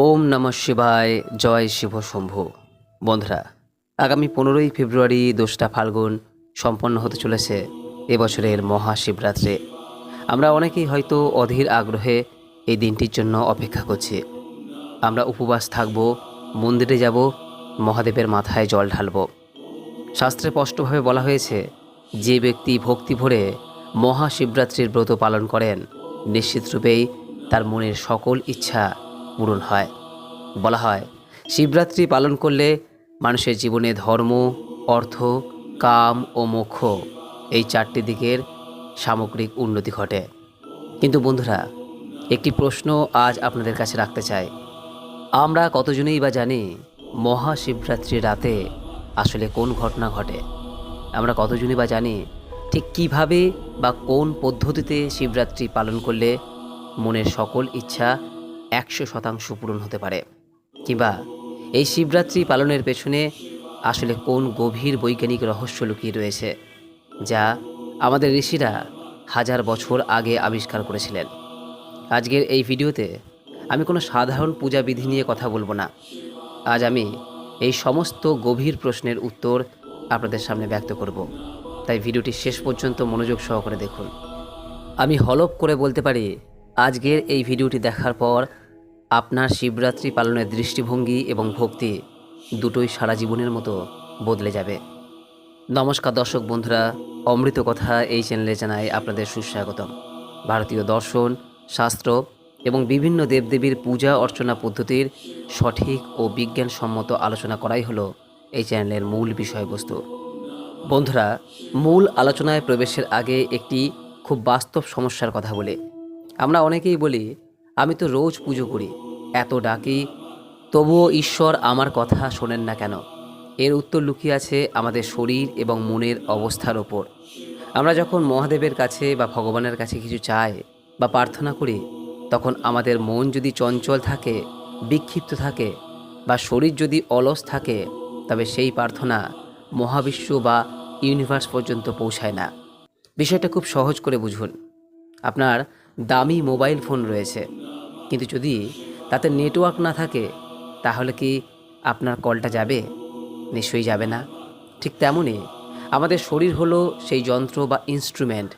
ওম নম শিবায়, জয় শিব শম্ভু। বন্ধুরা, আগামী পনেরোই ফেব্রুয়ারি দোসরা ফাল্গুন সম্পন্ন হতে চলেছে এবছরের মহাশিবরাত্রি। আমরা অনেকেই হয়তো অধীর আগ্রহে এই দিনটির জন্য অপেক্ষা করছি। আমরা উপবাস থাকব, মন্দিরে যাব, মহাদেবের মাথায় জল ঢালব। শাস্ত্রে স্পষ্টভাবে বলা হয়েছে, যে ব্যক্তি ভক্তি ভরে মহাশিবরাত্রির ব্রত পালন করেন, নিশ্চিতরূপেই তার মনের সকল ইচ্ছা পূরণ হয়। বলা হয়, শিবরাত্রি পালন করলে মানুষের জীবনে ধর্ম, অর্থ, কাম ও মোক্ষ এই চারটি দিকের সামগ্রিক উন্নতি ঘটে। কিন্তু বন্ধুরা, একটি প্রশ্ন আজ আপনাদের কাছে রাখতে চাই। আমরা কতজনেই বা জানি মহাশিবরাত্রির রাতে আসলে কোন ঘটনা ঘটে? আমরা কতজনই বা জানি ঠিক কীভাবে বা কোন পদ্ধতিতে শিবরাত্রি পালন করলে মনের সকল ইচ্ছা একশো শতাংশ পূরণ হতে পারে। কিংবা এই শিবরাত্রি পালনের পেছনে আসলে কোন গভীর বৈজ্ঞানিক রহস্য লুকিয়ে রয়েছে, যা আমাদের ঋষিরা হাজার বছর আগে আবিষ্কার করেছিলেন? আজকের এই ভিডিওতে আমি কোনো সাধারণ পূজা বিধি নিয়ে কথা বলব না। আজ আমি এই সমস্ত গভীর প্রশ্নের উত্তর আপনাদের সামনে ব্যক্ত করব। তাই ভিডিওটি শেষ পর্যন্ত মনোযোগ সহকারে দেখুন। আমি হলপ করে বলতে পারি, আজকের এই ভিডিওটি দেখার পর আপনার শিবরাত্রি পালনের দৃষ্টিভঙ্গি এবং ভক্তি দুটোই সারা জীবনের মতো বদলে যাবে। নমস্কার দর্শক বন্ধুরা, অমৃত কথা এই চ্যানেলে জানাই আপনাদের সুস্বাগতম। ভারতীয় দর্শন, শাস্ত্র এবং বিভিন্ন দেবদেবীর পূজা অর্চনা পদ্ধতির সঠিক ও বিজ্ঞানসম্মত আলোচনা করাই হলো এই চ্যানেলের মূল বিষয়বস্তু। বন্ধুরা, মূল আলোচনায় প্রবেশের আগে একটি খুব বাস্তব সমস্যার কথা বলি। আমরা অনেকেই বলি, আমি তো রোজ পুজো করি। এত ডাকি, তবুও ঈশ্বর আমার কথা শোনেন না কেন? এর উত্তর লুকিয়ে আছে আমাদের শরীর এবং মনের অবস্থার ওপর। আমরা যখন মহাদেবের কাছে বা ভগবানের কাছে কিছু চাই বা প্রার্থনা করি, তখন আমাদের মন যদি চঞ্চল থাকে, বিক্ষিপ্ত থাকে বা শরীর যদি অলস থাকে, তবে সেই প্রার্থনা মহাবিশ্ব বা ইউনিভার্স পর্যন্ত পৌঁছায় না। বিষয়টা খুব সহজ করে বুঝুন। আপনার দামি মোবাইল ফোন রয়েছে, কিন্তু যদি তাতে নেটওয়ার্ক না থাকে, তাহলে কি আপনার কলটা যাবে? নিশ্চয়ই যাবে না। ঠিক তেমনই, আমাদের শরীর হলো সেই যন্ত্র বা ইনস্ট্রুমেন্ট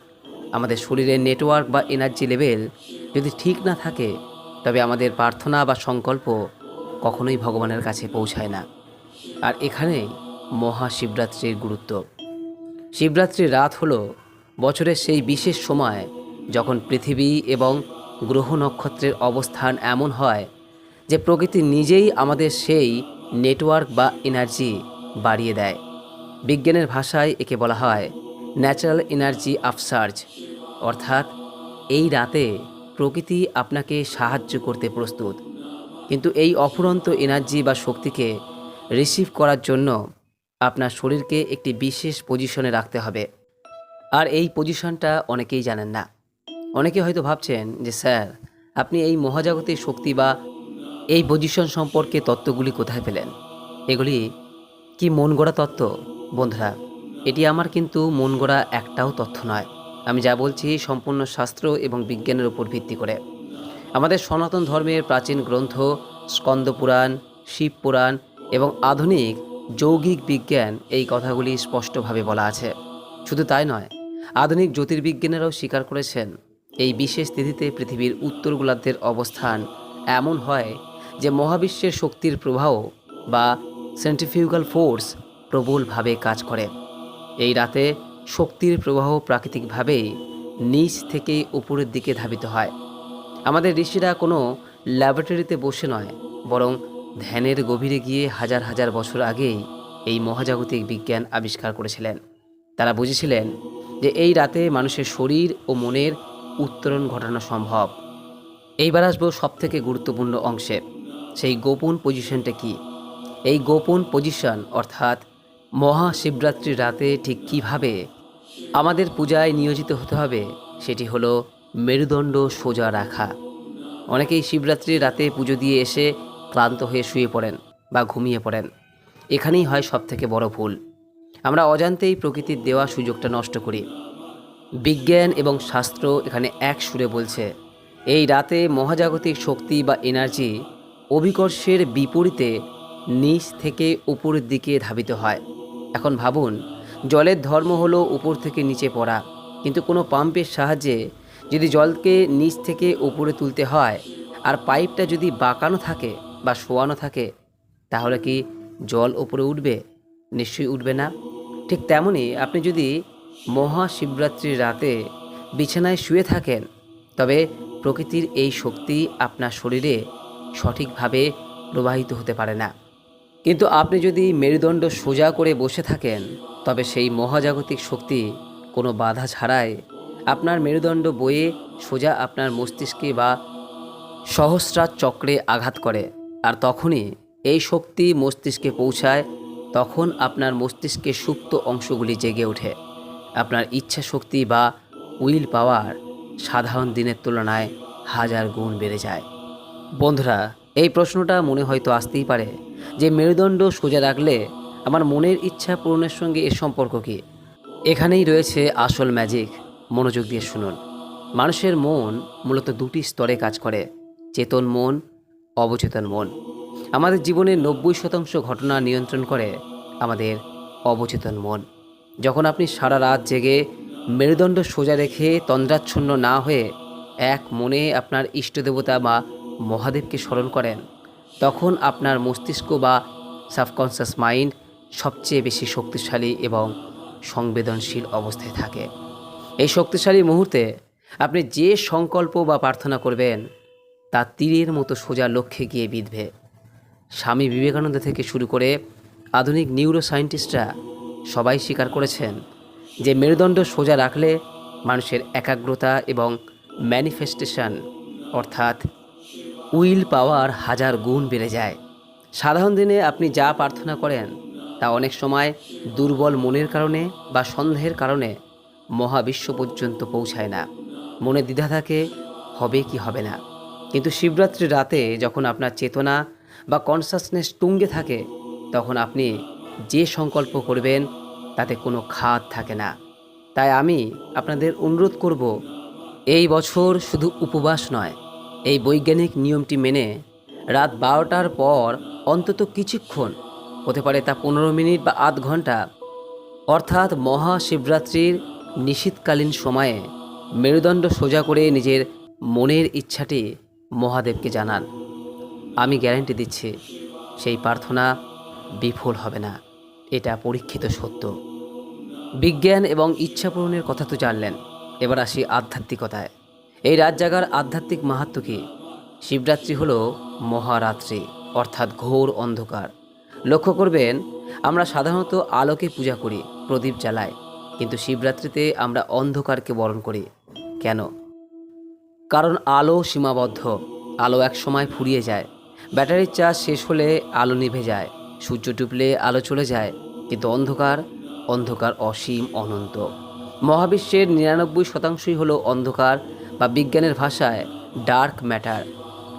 আমাদের শরীরের নেটওয়ার্ক বা এনার্জি লেভেল যদি ঠিক না থাকে, তবে আমাদের প্রার্থনা বা সংকল্প কখনোই ভগবানের কাছে পৌঁছায় না। আর এখানেই মহাশিবরাত্রির গুরুত্ব। শিবরাত্রির রাত হলো বছরের সেই বিশেষ সময় যখন পৃথিবী এবং গ্রহ নক্ষত্রের অবস্থান এমন হয় যে প্রকৃতি নিজেই আমাদের সেই নেটওয়ার্ক বা এনার্জি বাড়িয়ে দেয়। বিজ্ঞানের ভাষায় একে বলা হয় ন্যাচারাল এনার্জি আপসার্জ অর্থাৎ এই রাতে প্রকৃতি আপনাকে সাহায্য করতে প্রস্তুত। কিন্তু এই অফুরন্ত এনার্জি বা শক্তিকে রিসিভ করার জন্য আপনার শরীরকে একটি বিশেষ পজিশনে রাখতে হবে। আর এই পজিশনটা অনেকেই জানেন না। অনেকে হয়তো ভাবছেন যে, স্যার, আপনি এই মহাজাগতিক শক্তি বা এই পজিশন সম্পর্কে তত্ত্বগুলি কোথায় পেলেন? এগুলি কি মন গড়া তত্ত্ব? বন্ধুরা, এটি আমার কিন্তু মন গড়া একটাও তথ্য নয়। আমি যা বলছি সম্পূর্ণ শাস্ত্র এবং বিজ্ঞানের উপর ভিত্তি করে। আমাদের সনাতন ধর্মের প্রাচীন গ্রন্থ, স্কন্দ পুরাণ, শিব পুরাণ এবং আধুনিক যৌগিক বিজ্ঞান এই কথাগুলি স্পষ্টভাবে বলা আছে। শুধু তাই নয়, আধুনিক জ্যোতির্বিজ্ঞানেরাও স্বীকার করেছেন এই বিশেষ তিথিতে পৃথিবীর উত্তর গোলার্ধের অবস্থান এমন হয় যে মহাবিশ্বের শক্তির প্রবাহ বা সেন্ট্রিফিউগাল ফোর্স প্রবলভাবে কাজ করে। এই রাতে শক্তির প্রবাহ প্রাকৃতিকভাবে নিচ থেকে উপরের দিকে ধাবিত হয়। আমাদের ঋষিরা কোনো ল্যাবরেটরিতে বসে নয়, বরং ধ্যানের গভীরে গিয়ে হাজার হাজার বছর আগেই এই মহাজাগতিক বিজ্ঞান আবিষ্কার করেছিলেন। তারা বুঝেছিলেন যে এই রাতে মানুষের শরীর ও মনের উত্তরণ ঘটানো সম্ভব। এইবার আসব সব থেকে গুরুত্বপূর্ণ অংশে। সেই গোপন পজিশনটা কি? এই গোপন পজিশন, অর্থাৎ মহাশিবরাত্রির রাতে ঠিক কীভাবে আমাদের পূজায় নিয়োজিত হতে হবে, সেটি হলো মেরুদণ্ড সোজা রাখা। অনেকেই শিবরাত্রির রাতে পুজো দিয়ে এসে ক্লান্ত হয়ে শুয়ে পড়েন বা ঘুমিয়ে পড়েন। এখানেই হয় সবথেকে বড় ভুল। আমরা অজান্তেই প্রকৃতির দেওয়া সুযোগটা নষ্ট করি। বিজ্ঞান এবং শাস্ত্র এখানে এক সুরে বলছে, এই রাতে মহাজাগতিক শক্তি বা এনার্জি অভিকর্ষের বিপরীতে নিচ থেকে উপরের দিকে ধাবিত হয়। এখন ভাবুন, জলের ধর্ম হলো উপর থেকে নিচে পড়া, কিন্তু কোনো পাম্পের সাহায্যে যদি জলকে নিচ থেকে উপরে তুলতে হয়, আর পাইপটা যদি বাঁকানো থাকে বা শোয়ানো থাকে, তাহলে কি জল উপরে উঠবে? নিশ্চয়ই উঠবে না। ঠিক তেমনই আপনি যদি মহাশিবরাত্রির রাতে বিছানায় শুয়ে থাকেন। তবে প্রকৃতির এই শক্তি আপনার শরীরে সঠিকভাবে প্রবাহিত হতে পারে না। কিন্তু আপনি যদি মেরুদণ্ড সোজা করে বসে থাকেন, তবে সেই মহাজাগতিক শক্তি কোনো বাধা ছাড়াই আপনার মেরুদণ্ড বয়ে সোজা আপনার মস্তিষ্কে বা সহস্রার চক্রে আঘাত করে। আর তখনই এই শক্তি মস্তিষ্কে পৌঁছায়, তখন আপনার মস্তিষ্কে সুপ্ত অংশগুলি জেগে ওঠে। আপনার ইচ্ছা শক্তি বা উইল পাওয়ার সাধারণ দিনের তুলনায় হাজার গুণ বেড়ে যায়। বন্ধুরা, এই প্রশ্নটা মনে হয়তো আসতেই পারে যে মেরুদণ্ড সোজা রাখলে আমার মনের ইচ্ছা পূরণের সঙ্গে এর সম্পর্ক কী? এখানেই রয়েছে আসল ম্যাজিক মনোযোগ দিয়ে শুনুন। মানুষের মন মূলত দুটি স্তরে কাজ করে, চেতন মন, অবচেতন মন। আমাদের জীবনের নব্বই শতাংশ ঘটনা নিয়ন্ত্রণ করে আমাদের অবচেতন মন। যখন আপনি সারা রাত জেগে মেরুদণ্ড সোজা রেখে তন্দ্রাচ্ছন্ন না হয়ে এক মনে আপনার ইষ্টদেবতা বা মহাদেবকে স্মরণ করেন, তখন আপনার মস্তিষ্ক বা সাবকনসিয়াস মাইন্ড সবচেয়ে বেশি শক্তিশালী এবং সংবেদনশীল অবস্থায় থাকে। এই শক্তিশালী মুহূর্তে আপনি যে সংকল্প বা প্রার্থনা করবেন, তা তীরের মতো সোজা লক্ষ্যে গিয়ে বিঁধবে। স্বামী বিবেকানন্দ থেকে শুরু করে আধুনিক নিউরো সায়েন্টিস্টরা সবাই স্বীকার করেছেন যে মেরুদণ্ড সোজা রাখলে মানুষের একাগ্রতা এবং ম্যানিফেস্টেশন, অর্থাৎ উইল পাওয়ার হাজার গুণ বেড়ে যায়। সাধারণ দিনে আপনি যা প্রার্থনা করেন তা অনেক সময় দুর্বল মনের কারণে বা সন্দেহের কারণে মহাবিশ্ব পর্যন্ত পৌঁছায় না। মনে দ্বিধা থাকে, হবে কি হবে না। কিন্তু শিবরাত্রির রাতে যখন আপনার চেতনা বা কনসাসনেস টুঙ্গে থাকে, তখন আপনি যে সংকল্প করবেন, তাতে কোনো খাত থাকে না। তাই আমি আপনাদের অনুরোধ করব, এই বছর শুধু উপবাস নয়, এই বৈজ্ঞানিক নিয়মটি মেনে রাত বারোটার পর অন্তত কিছুক্ষণ, হতে পারে তা পনেরো মিনিট বা আধ ঘণ্টা, অর্থাৎ মহাশিবরাত্রির নিশীতকালীন সময়ে মেরুদণ্ড সোজা করে নিজের মনের ইচ্ছাটি মহাদেবকে জানান। আমি গ্যারান্টি দিচ্ছি, সেই প্রার্থনা বিফল হবে না। এটা পরীক্ষিত সত্য। বিজ্ঞান এবং ইচ্ছা পূরণের কথা তো জানলেন। এবার আসি আধ্যাত্মিকতায়। এই রাত জাগার আধ্যাত্মিক মাহাত্ম কী? শিবরাত্রি হল মহারাত্রি, অর্থাৎ ঘোর অন্ধকার। লক্ষ্য করবেন, আমরা সাধারণত আলোকে পূজা করি, প্রদীপ জ্বালাই কিন্তু শিবরাত্রিতে আমরা অন্ধকারকে বরণ করি। কেন? কারণ আলো সীমাবদ্ধ, আলো এক সময় ফুরিয়ে যায়, ব্যাটারির চার্জ শেষ হলে আলো নিভে যায়। সূর্য ডুবলে আলো চলে যায়, কিন্তু অন্ধকার অন্ধকার অসীম অনন্ত। মহাবিশ্বের নিরানব্বই শতাংশই হলো অন্ধকার বা বিজ্ঞানের ভাষায় ডার্ক ম্যাটার।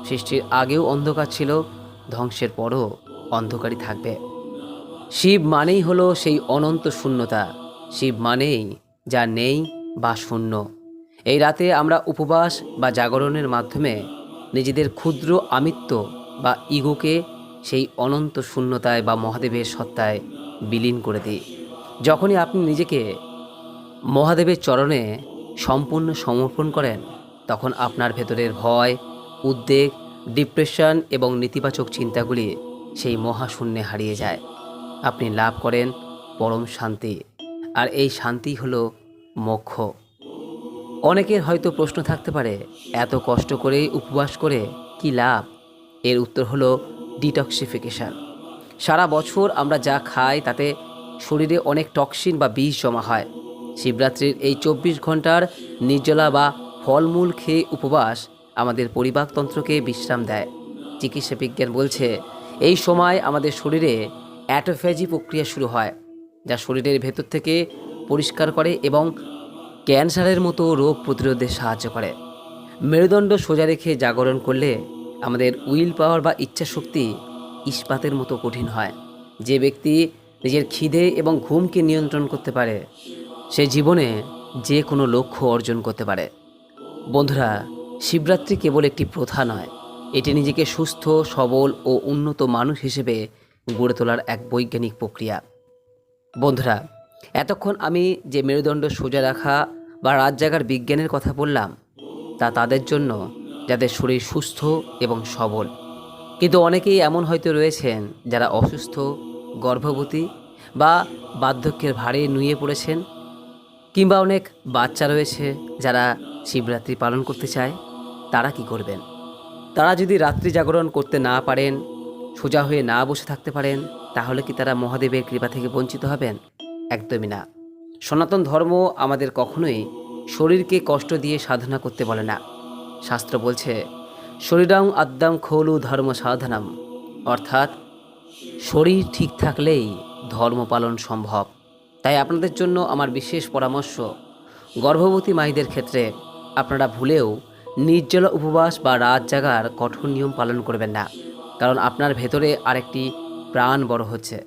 সৃষ্টির আগেও অন্ধকার ছিল, ধ্বংসের পরও অন্ধকারই থাকবে। শিব মানেই হলো সেই অনন্ত শূন্যতা। শিব মানেই যা নেই বা শূন্য। এই রাতে আমরা উপবাস বা জাগরণের মাধ্যমে নিজেদের ক্ষুদ্র আমিত্ব বা ইগোকে সেই অনন্ত শূন্যতায় বা মহাদেবের সত্তায় বিলীন করে দিই। যখনই আপনি নিজেকে মহাদেবের চরণে সম্পূর্ণ সমর্পণ করেন, তখন আপনার ভেতরের ভয়, উদ্বেগ, ডিপ্রেশন এবং নেতিবাচক চিন্তাগুলি সেই মহাশূন্যে হারিয়ে যায়। আপনি লাভ করেন পরম শান্তি, আর এই শান্তি হলো মোক্ষ। অনেকের হয়তো প্রশ্ন থাকতে পারে, এত কষ্ট করে উপবাস করে কি লাভ? এর উত্তর হলো ডিটক্সিফিকেশান সারা বছর আমরা যা খাই তাতে শরীরে অনেক টক্সিন বা বিষ জমা হয়। শিবরাত্রির এই চব্বিশ ঘণ্টার নির্জলা বা ফলমূল খেয়ে উপবাস আমাদের পরিপাকতন্ত্রকে বিশ্রাম দেয়। চিকিৎসা বিজ্ঞান বলছে, এই সময় আমাদের শরীরে অ্যাটোফ্যাজি প্রক্রিয়া শুরু হয়, যা শরীরের ভেতর থেকে পরিষ্কার করে এবং ক্যান্সারের মতো রোগ প্রতিরোধে সাহায্য করে। মেরুদণ্ড সোজা রেখে জাগরণ করলে আমাদের উইল পাওয়ার বা ইচ্ছা শক্তি ইস্পাতের মতো কঠিন হয়। যে ব্যক্তি নিজের খিদে এবং ঘুমকে নিয়ন্ত্রণ করতে পারে, সে জীবনে যে কোনো লক্ষ্য অর্জন করতে পারে। বন্ধুরা, শিবরাত্রি কেবল একটি প্রথা নয়, এটি নিজেকে সুস্থ, সবল ও উন্নত মানুষ হিসেবে গড়ে তোলার এক বৈজ্ঞানিক প্রক্রিয়া। বন্ধুরা, এতক্ষণ আমি যে মেরুদণ্ড সোজা রাখা বা রাত জাগার বিজ্ঞানের কথা বললাম, তা তাদের জন্য যাদের শরীর সুস্থ এবং সবল। কিন্তু অনেকেই এমন হয়তো রয়েছেন যারা অসুস্থ, গর্ভবতী বা বার্ধক্যের ভারে নুয়ে পড়েছেন কিংবা অনেক বাচ্চা রয়েছে যারা শিবরাত্রি পালন করতে চায়, তারা কি করবেন? তারা যদি রাত্রি জাগরণ করতে না পারেন, সোজা হয়ে না বসে থাকতে পারেন, তাহলে কি তারা মহাদেবের কৃপা থেকে বঞ্চিত হবেন? একদমই না। সনাতন ধর্ম আমাদের কখনোই শরীরকে কষ্ট দিয়ে সাধনা করতে বলে না। শাস্ত্র বলছে, শরীরাং আদ্যাং খোলু ধর্ম সাধনাম। অর্থাৎ, শরীর ঠিক থাকলেই ধর্ম পালন সম্ভব। তাই আপনাদের জন্য আমার বিশেষ পরামর্শ, গর্ভবতী মায়েদের ক্ষেত্রে আপনারা ভুলেও নির্জলা উপবাস বা রাত জাগার কঠোর নিয়ম পালন করবেন না, কারণ আপনার ভেতরে আরেকটি প্রাণ বড় হচ্ছে।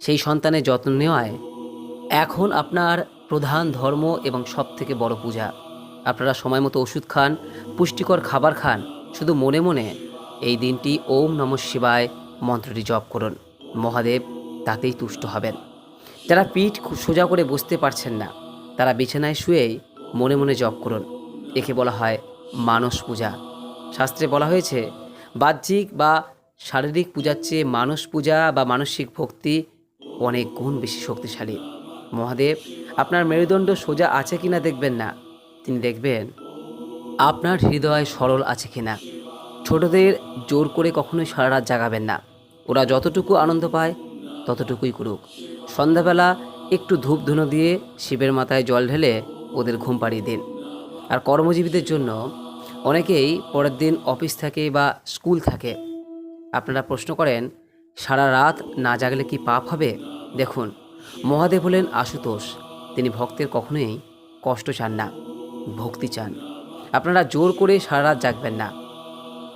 সেই সন্তানের যত্ন নেওয়ায় এখন আপনার প্রধান ধর্ম এবং সবথেকে বড় পূজা। আপনারা সময় মতো ওষুধ খান, পুষ্টিকর খাবার খান, শুধু মনে মনে এই দিনটি ওম নম শিবায় মন্ত্রটি জপ করুন। মহাদেব তাতেই তুষ্ট হবেন। যারা পিঠ সোজা করে বসতে পারছেন না, তারা বিছানায় শুয়েই মনে মনে জপ করুন। একে বলা হয় মানস পূজা। শাস্ত্রে বলা হয়েছে, বাহ্যিক বা শারীরিক পূজার চেয়ে মানস পূজা বা মানসিক ভক্তি অনেক গুণ বেশি শক্তিশালী। মহাদেব, আপনার মেরুদণ্ড সোজা আছে কিনা দেখবেন না। তিনি দেখবেন, আপনার হৃদয় সরল আছে কিনা। ছোটদের জোর করে কখনোই সারা রাত জাগাবেন না। ওরা যতটুকু আনন্দ পায়, ততটুকুই করুক। সন্ধ্যাবেলা একটু ধূপ ধুনো দিয়ে শিবের মাথায় জল ঢেলে ওদের ঘুম পাড়িয়ে দিন। আর কর্মজীবীদের জন্য অনেকেই পরের দিন অফিস থাকে বা স্কুল থাকে। আপনারা প্রশ্ন করেন, সারা রাত না জাগলে কি পাপ হবে? দেখুন, মহাদেব হলেন আশুতোষ। তিনি ভক্তের কখনোই কষ্ট চান না। ভক্তি চান। আপনারা জোর করে সারা রাত জাগবেন না।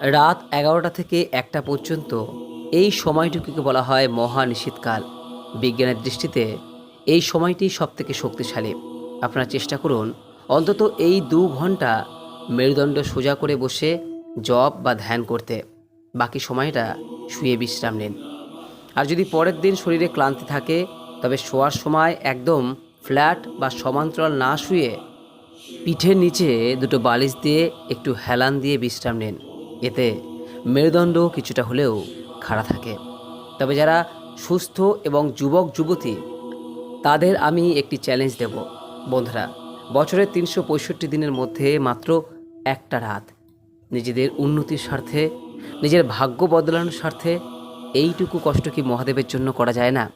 রাত এগারোটা থেকে একটা পর্যন্ত এই সময়টুকুকে বলা হয় মহা নিশীতকাল বিজ্ঞানের দৃষ্টিতে এই সময়টি সবথেকে শক্তিশালী। আপনারা চেষ্টা করুন অন্তত এই দু ঘণ্টা মেরুদণ্ড সোজা করে বসে জপ বা ধ্যান করতে। বাকি সময়টা শুয়ে বিশ্রাম নিন। আর যদি পরের দিন শরীরে ক্লান্তি থাকে, তবে শোয়ার সময় একদম ফ্ল্যাট বা সমান্তরাল না শুয়ে পিঠের নিচে দুটো বালিশ দিয়ে একটু হেলান দিয়ে বিশ্রাম নিন। এতে মেরুদণ্ড কিছুটা হলেও খাড়া থাকে। তবে যারা সুস্থ এবং যুবক যুবতী, তাদের আমি একটি চ্যালেঞ্জ দেব। বন্ধুরা, বছরের তিনশো পঁয়ষট্টি দিনের মধ্যে মাত্র একটা রাত। নিজেদের উন্নতির স্বার্থে, নিজের ভাগ্য বদলানোর স্বার্থে এইটুকু কষ্ট কি মহাদেবের জন্য করা যায় না?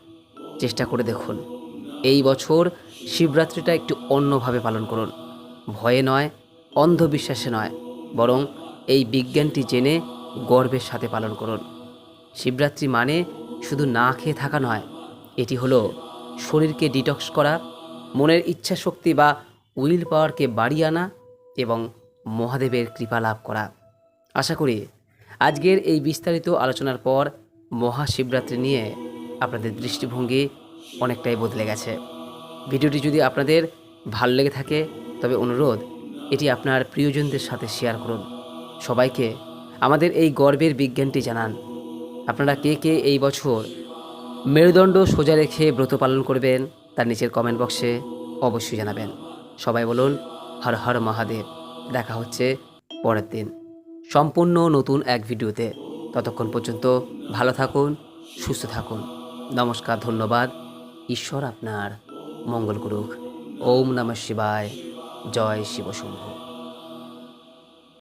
চেষ্টা করে দেখুন। এই বছর শিবরাত্রিটা একটু অন্যভাবে পালন করুন। ভয়ে নয়, অন্ধবিশ্বাসে নয়, বরং এই বিজ্ঞানটি জেনে গর্বের সাথে পালন করুন। শিবরাত্রি মানে শুধু না খেয়ে থাকা নয়, এটি হলো শরীরকে ডিটক্স করা, মনের ইচ্ছা শক্তি বা উইল পাওয়ারকে বাড়িয়ে আনা এবং মহাদেবের কৃপা লাভ করা। আশা করি আজকের এই বিস্তারিত আলোচনার পর মহাশিবরাত্রি নিয়ে আপনাদের দৃষ্টিভঙ্গি অনেকটাই বদলে গেছে। ভিডিওটি যদি আপনাদের ভালো লেগে থাকে তবে অনুরোধ, এটি আপনার প্রিয়জনদের সাথে শেয়ার করুন। সবাইকে আমাদের এই গর্বের বিজ্ঞানটি জানান। আপনারা কে কে এই বছর মেরুদণ্ড সোজা রেখে ব্রত পালন করবেন তার নিচের কমেন্ট বক্সে অবশ্যই জানাবেন। সবাই বলুন, হর হর মহাদেব। দেখা হচ্ছে পরের দিন। সম্পূর্ণ নতুন এক ভিডিওতে। ততক্ষণ পর্যন্ত ভালো থাকুন, সুস্থ থাকুন। নমস্কার, ধন্যবাদ। ঈশ্বর আপনার মঙ্গল করুক। ওম নমঃ শিবায়। জয় শিবশম্ভু।